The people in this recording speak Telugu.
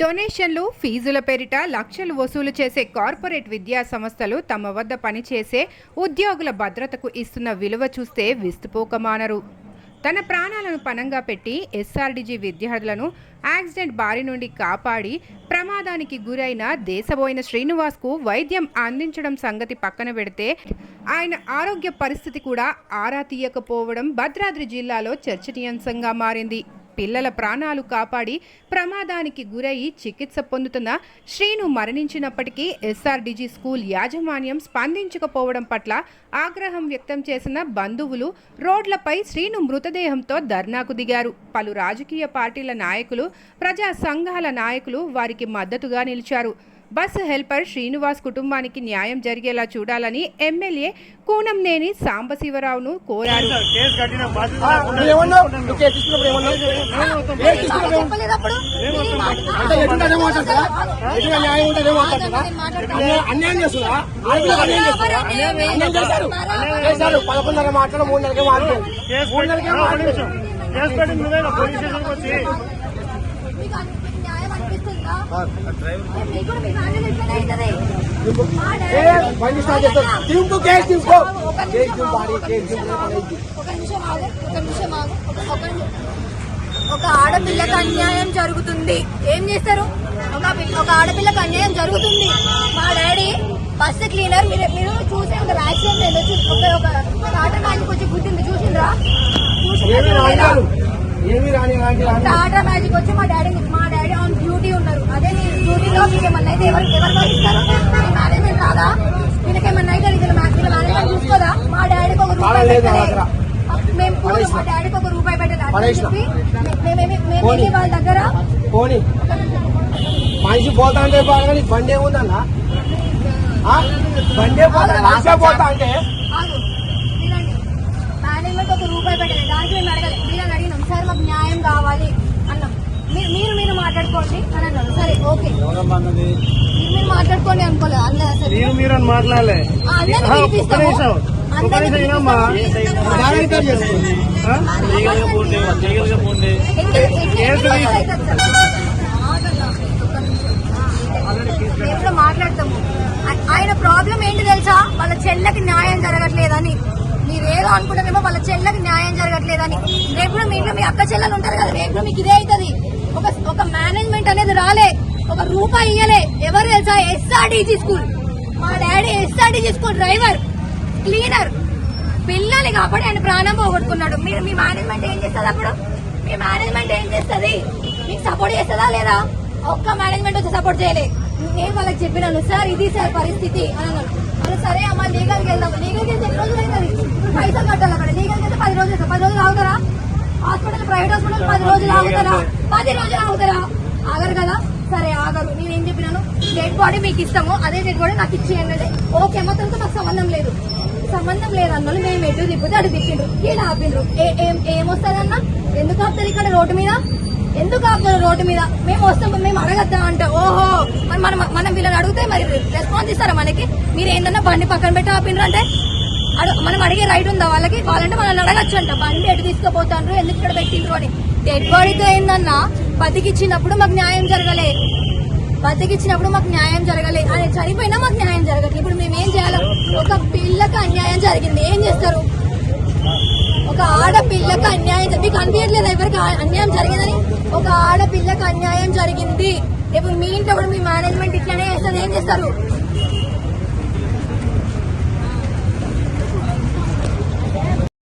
డొనేషన్లు ఫీజుల పేరిట లక్షలు వసూలు చేసే కార్పొరేట్ విద్యా సంస్థలు తమ వద్ద పనిచేసే ఉద్యోగుల భద్రతకు ఇస్తున్న విలువ చూస్తే విస్తుపోకమానరు. తన ప్రాణాలను పణంగా పెట్టి ఎస్ఆర్డిజి విద్యార్థులను యాక్సిడెంట్ బారి నుండి కాపాడి ప్రమాదానికి గురైన దేశబోయిన శ్రీనివాస్కు వైద్యం అందించడం సంగతి పక్కన పెడితే ఆయన ఆరోగ్య పరిస్థితి కూడా ఆరా తీయకపోవడం భద్రాద్రి జిల్లాలో చర్చనీయాంశంగా మారింది. పిల్లల ప్రాణాలు కాపాడి ప్రమాదానికి గురయ్యి చికిత్స పొందుతున్న శ్రీను మరణించినప్పటికీ ఎస్ఆర్డిజి స్కూల్ యాజమాన్యం స్పందించకపోవడం పట్ల ఆగ్రహం వ్యక్తం చేసిన బంధువులు రోడ్లపై శ్రీను మృతదేహంతో ధర్నాకు దిగారు. పలు రాజకీయ పార్టీల నాయకులు ప్రజా సంఘాల నాయకులు వారికి మద్దతుగా నిలిచారు. బస్ హెల్పర్ శ్రీనివాస్ కుటుంబానికి న్యాయం జరిగేలా చూడాలని ఎమ్మెల్యే కూనంనేని సాంబశివరావును కోరారు. పదకొండున్నర మాట్లాడు మూడు నెలలకే మాట్లాడు. కేసు మూడు ఒక మాట్లాడు. బండి స్టార్ట్ చేస్తావు దింపు కేసు తీసుకో ఒక కేసు నిమిషం దింపు ఆగు, ఆడి, కేసు దింపు పడేది. ఒక నిమిషం ఆగు ఒక నిమిషం ఆగు ఒక- ఒక నిమిషం. ఒక ఆడపిల్లకి అన్యాయం జరుగుతుంది. ఏం చేస్తారు? ఒక ఆడపిల్లకి అన్యాయం జరుగుతుంది. మా డాడీ బస్సు క్లీనర్ మీరు మీరు చూసే ఒక యాక్సిడెంట్ ఏదో చూ- ఒక ఒక టాటా మ్యాజిక్ వచ్చి గుట్టింది చూసిండ్రా? చూసిండ్రా? టాటా మ్యాజిక్ వచ్చి మా డాడీ మా డాడీ ఆన్ డ్యూటీ ఉన్నారు అదే డ్యూటీలో మీకు ఏమన్నా అయితే ఎవరు ఎవరు భరిస్తారు మీ మేనేజ్మెంట్ రాదా వీళ్ళకి ఏమన్నా అయితే వీళ్ళ వీళ్ళ మేనేజ్మెంట్ చూసుకోదా? మా డాడీకి ఒక రూపాయి లేదు నా పెట్టలే. దగ్గర. మేము. మా డాడీకి ఒక రూపాయి పెట్టలేదు. చెప్పి మేమేమి మేము పోనీ. వెళ్ళి వాళ్ళ దగ్గర? పోనీ. మనిషి పోతా అంటే బాగా బండి ఏముందన్నా? బండే పోతా పోతా అంటే? మేనేజ్మెంట్ ఒక రూపాయి పెట్టలేదు దానికి మేము అడగలేదు వీళ్ళని అడిగినాం. సార్ మాకు న్యాయం కావాలి. మీరు మీరు మాట్లాడుకోండి అని అన్నారు. సరే ఓకే. మీరు మీరు మాట్లాడుకోండి అనుకోలేదు. అందరూ మీరు మీరు అని మాట్లాడలే అందరినీ పిలిపిస్తాము. అందరినీ మాట్లాడతాము? ఆయన ప్రాబ్లం ఏంటి తెలుసా? వాళ్ళ చెల్లెకి న్యాయం జరగట్లేదని. మీరు ఏదో అనుకుంటారేమో వాళ్ళ చెల్లెకి న్యాయం జరగట్లేదని. రేపు మీ ఇంట్లో మీ అక్క చెల్లెలు ఉంటారు కదా రేపు మీకు ఇదే అవుతుంది. ఒక ఒక మేనేజ్మెంట్ అనేది రాలే. ఒక రూపాయి ఇయ్యలే. ఎవరు తెలుసా? ఎస్ఆర్డీజీ స్కూల్ మా daddy SRDG school driver cleaner పిల్లలు కాబట్టి ఆయన ప్రాణం పోగొట్టుకున్నాడు. మీరు మీ మేనేజ్మెంట్ ఏం చేస్తుంది అప్పుడు? మీ మేనేజ్మెంట్ ఏం చేస్తుంది? మీకు సపోర్ట్ చేస్తుందా లేదా? ఒక్క మేనేజ్మెంట్ వచ్చి సపోర్ట్ చేయలే. నేను వాళ్ళకి చెప్పినాను సార్ ఇది సార్ పరిస్థితి అని అన్నాను సరే అమ్మ లీగల్కి వెళ్దాం. లీగల్కి డెడ్ బాడీ మీకు ఇస్తాము అదే డెడ్ బాడీ నాకు ఇచ్చి అన్నది ఓకే మొత్తంతో నాకు సంబంధం లేదు. సంబంధం లేదన్నోళ్ళు మేము ఎటు తిప్పితే అటు తిప్పిండ్రు. ఇలా ఆపిండ్రు. ఏ- ఏం ఏమొస్తుందన్నా ఎందుకు ఆపుతుంది ఇక్కడ రోడ్డు మీద? ఎందుకు ఆపుతారు రోడ్డు మీద? మేము వస్తాం మేము అడగద్దా అంటే. ఓహో మరి మనం మనం వీళ్ళని అడిగితే మరి రెస్పాన్స్ ఇస్తారా మనకి? మీరు ఏంటన్నా బండి పక్కన పెట్టి ఆపిండ్రు అంటే? మనం అడిగే రైట్ ఉందా వాళ్ళకి? వాళ్ళంటే మనల్ని అడగచ్చు అంట బండి ఎటు తీసుకుపోతాండ్రు? ఎందుకు ఇక్కడ పెట్టిండ్రు అని. డెడ్ బాడీతో ఏందన్నా? బతికిచ్చినప్పుడు మాకు న్యాయం జరగలే. బతికిచ్చినప్పుడు మాకు న్యాయం జరగలేదు ఆయన చనిపోయినా మాకు న్యాయం జరగట్లేదు ఇప్పుడు మేము ఏం చేయాలి? ఒక పిల్లకి అన్యాయం జరిగింది. ఏం చేస్తారు? ఒక ఆడపిల్లకి అన్యాయం మీకు అనిపించట్లేదు ఎవరికి అన్యాయం జరిగిందని? ఒక ఆడపిల్లకి అన్యాయం జరిగింది. ఇప్పుడు మీ ఇంట్లో కూడా మీ మేనేజ్మెంట్ ఇట్లానే చేస్తారు. ఏం చేస్తారు?